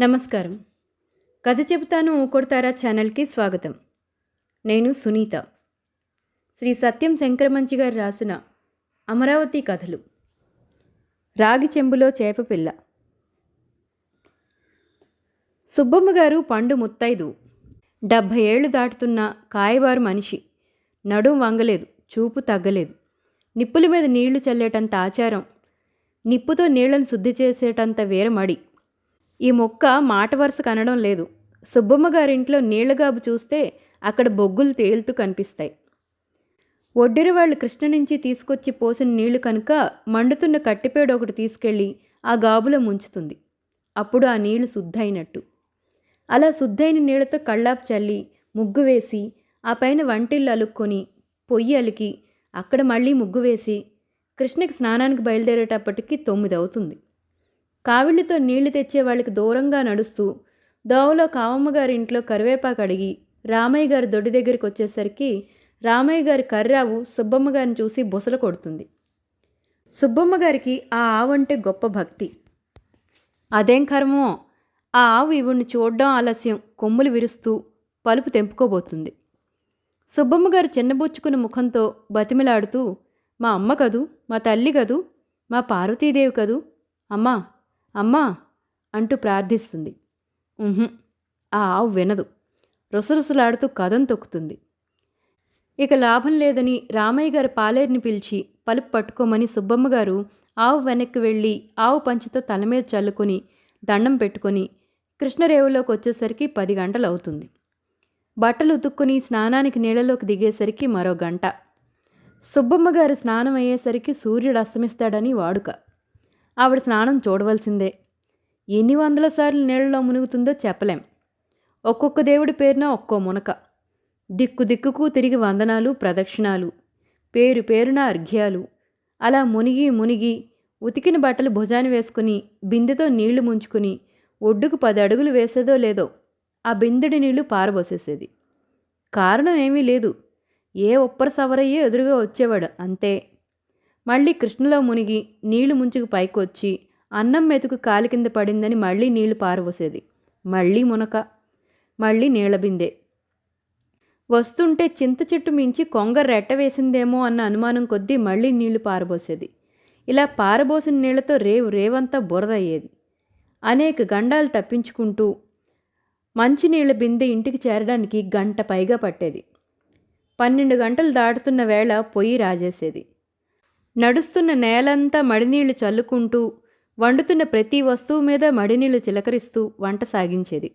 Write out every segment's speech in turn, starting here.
నమస్కారం. కథ చెబుతాను ఊకొడతారా ఛానల్కి స్వాగతం. నేను సునీత. శ్రీ సత్యం శంకరమంచి గారు రాసిన అమరావతి కథలు. రాగి చెంబులో చేపపిల్ల సుబ్బమ్మ గారు పండు ముత్తైదు. డెబ్భై ఏళ్ళు దాటుతున్న కాయవారు మనిషి. నడుం వంగలేదు చూపు తగ్గలేదు. నిప్పుల మీద నీళ్ళు చల్లేటంత ఆచారం. నిప్పుతో నీళ్ళను శుద్ధి చేసేటంత వీరమడి. ఈ మొక్క మాట వరుస కనడం లేదు. సుబ్బమ్మ గారింట్లో నీళ్ళగాబు చూస్తే అక్కడ బొగ్గులు తేలుతూ కనిపిస్తాయి. ఒడ్డిరి వాళ్ళు కృష్ణ నుంచి తీసుకొచ్చి పోసిన నీళ్ళు కనుక మండుతున్న కట్టిపేడు ఒకటి తీసుకెళ్ళి ఆ గాబులో ముంచుతుంది. అప్పుడు ఆ నీళ్ళు శుద్ధైనట్టు. అలా శుద్ధైన నీళ్ళతో కళ్ళాపు చల్లి ముగ్గు వేసి ఆ పైన వంటిల్లు అలుక్కొని పొయ్యి అలికి అక్కడ మళ్ళీ ముగ్గు వేసి కృష్ణకి స్నానానికి బయలుదేరేటప్పటికి తొమ్మిది అవుతుంది. కావిళ్ళతో నీళ్ళు తెచ్చే వాళ్ళకి దూరంగా నడుస్తూ దోవలో కావమ్మ గారి ఇంట్లో కరివేపాకు అడిగి రామయ్య గారి దొడ్డి దగ్గరికి వచ్చేసరికి రామయ్య గారి కర్రావు సుబ్బమ్మ గారిని చూసి బుసలు కొడుతుంది. సుబ్బమ్మ గారికి ఆ ఆవు అంటే గొప్ప భక్తి. అదేం కర్మో? ఆ ఆవు ఇవుణ్ణి చూడడం ఆలస్యం. కొమ్ములు విరుస్తూ పలుపు తెంపుకోబోతుంది. సుబ్బమ్మ గారు చిన్నబుచ్చుకున్న ముఖంతో బతిమిలాడుతూ మా అమ్మ కదూ? మా తల్లి కదూ? మా పార్వతీదేవి కదూ? అమ్మా అమ్మా అంటూ ప్రార్థిస్తుంది. ఆ ఆవు వినదు. రొసరొసలాడుతూ కథం తొక్కుతుంది. ఇక లాభం లేదని రామయ్య గారు పాలేరుని పిలిచి పలుపు పట్టుకోమని సుబ్బమ్మ గారు ఆవు వెనక్కి వెళ్ళి ఆవు పంచితో తల మీద చల్లుకొని దండం పెట్టుకొని కృష్ణరేవులోకి వచ్చేసరికి పది గంటలు అవుతుంది బట్టలు ఉతుక్కుని స్నానానికి నీళ్ళలోకి దిగేసరికి మరో గంట. సుబ్బమ్మ గారు స్నానం అయ్యేసరికి సూర్యుడు అస్తమిస్తాడని వాడుక. ఆవిడ స్నానం చూడవలసిందే. ఎన్ని వందల సార్లు నీళ్ళలో మునుగుతుందో చెప్పలేం. ఒక్కొక్క దేవుడి పేరున ఒక్కో మునక. దిక్కు దిక్కుకు తిరిగి వందనాలు ప్రదక్షిణాలు. పేరు పేరున అర్ఘ్యాలు. అలా మునిగి మునిగి ఉతికిన బట్టలు భుజాన్ని వేసుకుని బిందెతో నీళ్ళు ముంచుకుని ఒడ్డుకు పది అడుగులు వేసేదో లేదో ఆ బిందెడి నీళ్ళు పారబోసేసేది. కారణం ఏమీ లేదు. ఏ ఒప్పర సవరయ్యే ఎదురుగా వచ్చేవాడు అంతే. మళ్ళీ కృష్ణలో మునిగి నీళ్ళు ముంచుకు పైకి వచ్చి అన్నం మెతుకు కాలి కింద పడిందని మళ్ళీ నీళ్ళు పారబోసేది. మళ్ళీ మునక మళ్ళీ నీళ్ళ బిందె. వస్తుంటే చింత చెట్టు మించి కొంగ రెట్ట వేసిందేమో అన్న అనుమానం కొద్దీ మళ్ళీ నీళ్ళు పారబోసేది. ఇలా పారబోసిన నీళ్ళతో రేవు రేవంతా బురదయ్యేది. అనేక గండాలు తప్పించుకుంటూ మంచినీళ్ళ బిందె ఇంటికి చేరడానికి గంట పైగా పట్టేది. పన్నెండు గంటలు దాటుతున్న వేళ పొయ్యి రాజేసేది. నడుస్తున్న నేలంతా మడినీళ్ళు చల్లుకుంటూ వండుతున్న ప్రతి వస్తువు మీద మడినీళ్ళు చిలకరిస్తూ వంట సాగించేది.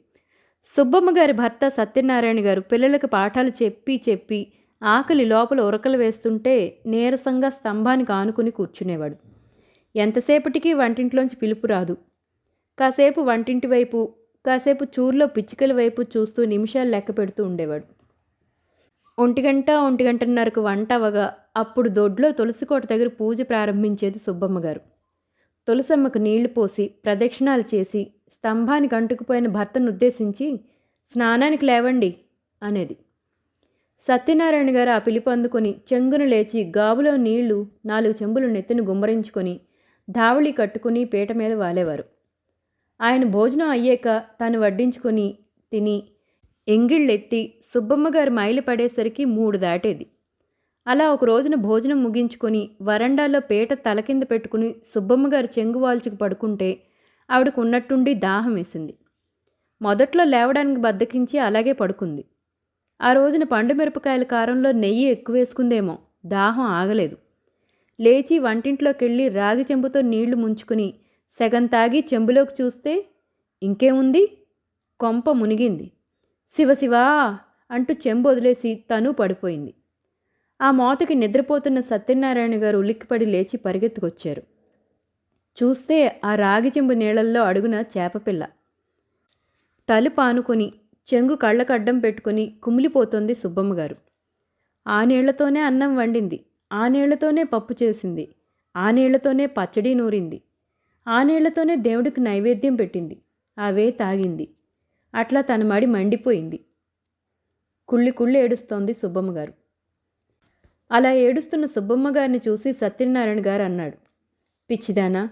సుబ్బమ్మ గారి భర్త సత్యనారాయణ గారు పిల్లలకు పాఠాలు చెప్పి చెప్పి ఆకలి లోపల ఉరకలు వేస్తుంటే నీరసంగా స్తంభానికి ఆనుకుని కూర్చునేవాడు. ఎంతసేపటికి వంటింట్లోంచి పిలుపు రాదు. కాసేపు వంటింటి వైపు కాసేపు చూర్లో పిచ్చుకల వైపు చూస్తూ నిమిషాలు లెక్క పెడుతూ ఉండేవాడు. ఒంటిగంట ఒంటిగంటన్నరకు వంట అవగా అప్పుడు దొడ్లో తులసికోట దగ్గర పూజ ప్రారంభించేది సుబ్బమ్మ గారు. తులసమ్మకు నీళ్ళు పోసి ప్రదక్షిణాలు చేసి స్తంభానికి అంటుకుపోయిన భర్తను ఉద్దేశించి స్నానానికి లేవండి అనేది. సత్యనారాయణ గారు ఆ పిలుపు అందుకొని చెంగును లేచి గాబులో నీళ్ళు నాలుగు చెంబులు నెత్తిని గుమ్మరించుకొని ధావళి కట్టుకుని పీట మీద వాలేవారు. ఆయన భోజనం అయ్యాక తాను వడ్డించుకొని తిని ఎంగిళ్ళెత్తి సుబ్బమ్మ గారు మైలు పడేసరికి మూడు దాటేది. అలా ఒక రోజున భోజనం ముగించుకొని వరండాలో పీట తల కింద పెట్టుకుని సుబ్బమ్మ గారు చెంగు వాల్చుకు పడుకుంటే ఆవిడకు ఉన్నట్టుండి దాహం వేసింది. మొదట్లో లేవడానికి బద్దకించి అలాగే పడుకుంది. ఆ రోజున పండు మిరపకాయల కారంలో నెయ్యి ఎక్కువ వేసుకుందేమో దాహం ఆగలేదు. లేచి వంటింట్లోకి వెళ్ళి రాగి చెంబుతో నీళ్ళు ముంచుకుని సగం తాగి చెంబులోకి చూస్తే ఇంకేముంది? కొంప మునిగింది. శివశివా అంటూ చెంబు వదిలేసి తను పడిపోయింది. ఆ మోతకి నిద్రపోతున్న సత్యనారాయణ గారు ఉలిక్కిపడి లేచి పరిగెత్తుకొచ్చారు. చూస్తే ఆ రాగి చెంబు నీళ్ళల్లో అడుగున చేపపిల్ల తలు పానుకొని చెంగు కళ్ళకడ్డం పెట్టుకుని కుమిలిపోతోంది సుబ్బమ్మగారు ఆ నీళ్ళతోనే అన్నం వండింది ఆ నీళ్ళతోనే పప్పు చేసింది ఆ నీళ్ళతోనే పచ్చడి నూరింది ఆ నీళ్ళతోనే దేవుడికి నైవేద్యం పెట్టింది అవే తాగింది. అట్లా తన మడి మండిపోయింది. కుళ్ళి కుళ్ళి ఏడుస్తోంది సుబ్బమ్మగారు అలా ఏడుస్తున్న సుబ్బమ్మ గారిని చూసి సత్యనారాయణ గారు అన్నాడు. పిచ్చిదానా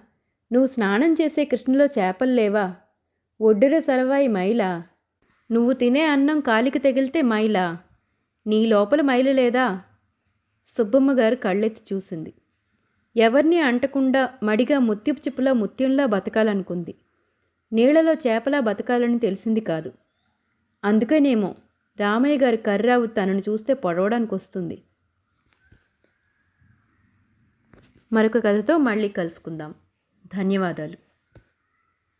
నువ్వు స్నానం చేసే కృష్ణలో చేపలు లేవా? ఒడ్డున సరవాయి మైల? నువ్వు తినే అన్నం కాలికి తగిలితే మైల? నీ లోపల మైల లేదా? సుబ్బమ్మ గారు కళ్ళెత్తి చూసింది. ఎవరిని అంటకుండా మడిగా ముత్యపు చిప్పులా ముత్యంలా బతకాలనుకుంది. నీళ్ళలో చేపలా బతకాలని తెలిసింది కాదు. అందుకనేమో రామయ్య గారి కర్రావు తనను చూస్తే పొడవడానికి వస్తుంది మరొక కథతో మళ్ళీ కలుసుకుందాం. ధన్యవాదాలు.